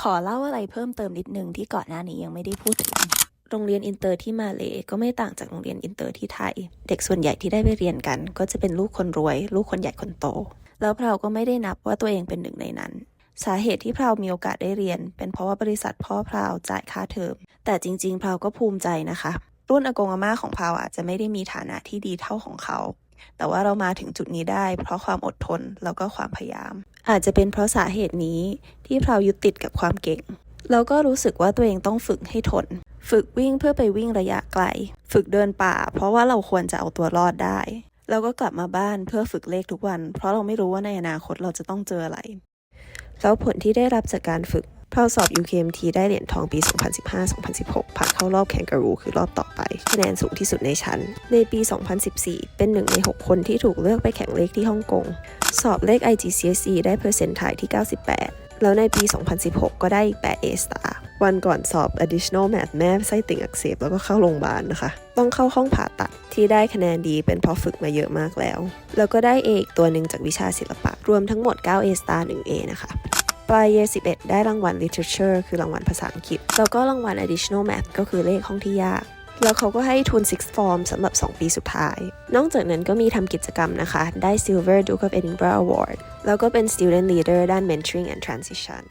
ขอเล่าอะไรเพิ่มเติมนิดนึงที่ก่อนหน้านี้ยังไม่ได้พูดถึงโรงเรียนอินเตอร์ที่มาเลก็ไม่ต่างจากโรงเรียนอินเตอร์ที่ไทย เด็กส่วนใหญ่ที่ได้ไปเรียนกัน ก็จะเป็นลูกคนรวย ลูกคนใหญ่คนโต แล้วเราก็ไม่ได้นับว่าตัวเองเป็นหนึ่งในนั้นสาเหตุที่พราวมีโอกาสได้เรียน เป็นเพราะว่าบริษัทพ่อพราวจ่ายค่าเทอม แต่จริงๆพราวก็ภูมิใจนะคะ รุ่นอากงอาม่าของพราวอาจจะไม่ได้มีฐานะที่ดีเท่าของเขา แต่ว่าเรามาถึงจุดนี้ได้ เพราะความอดทนแล้วก็ความพยายาม อาจจะเป็นเพราะสาเหตุนี้ที่พราวยึดติดกับความเก่ง แล้วก็รู้สึกว่าตัวเองต้องฝึกให้ทน ฝึกวิ่งเพื่อไปวิ่งระยะไกล ฝึกเดินป่า เพราะว่าเราควรจะเอาตัวรอดได้ เราก็กลับมาบ้านเพื่อฝึกเลขทุกวัน เพราะเราไม่รู้ว่าในอนาคตเราจะต้องเจออะไร แล้วผลที่ได้รับจากการฝึก พาวสอบ UKMT ได้เหรียญทองปี 2015-2016 ผ่านเข้ารอบแคนการูคือรอบต่อไป คะแนนสูงที่สุดในชั้น ในปี 2014 เป็นหนึ่งใน 6 คนที่ถูกเลือกไปแข่งเลขที่ฮ่องกง สอบเลข IGCSE ได้เปอร์เซ็นต์ไทยที่ 98 แล้วในปี 2016 ก็ได้อีก8 A star วันก่อนสอบ additional math แม่ไส้ติ่งอักเสบแล้วก็เข้าโรงพยาบาลนะคะ ต้องเข้าห้องผ่าตัดที่ได้คะแนนดีเป็นเพราะฝึกมาเยอะมากแล้ว แล้วก็ได้ A อีกตัวหนึ่งจากวิชาศิลปะ รวมทั้งหมด 9 A star 1 A นะคะ ปลาย year 11 ได้รางวัล literature คือรางวัลภาษาอังกฤษ แล้วก็รางวัล additional math ก็คือเลขห้องที่ยาก แล้วเขาก็ให้ทุน six form สำหรับ 2 ปีสุดท้าย นอกจากนั้นก็มีทำกิจกรรมนะคะ ได้ silver Duke of Edinburgh award แล้วก็เป็น student leader ด้าน mentoring and transition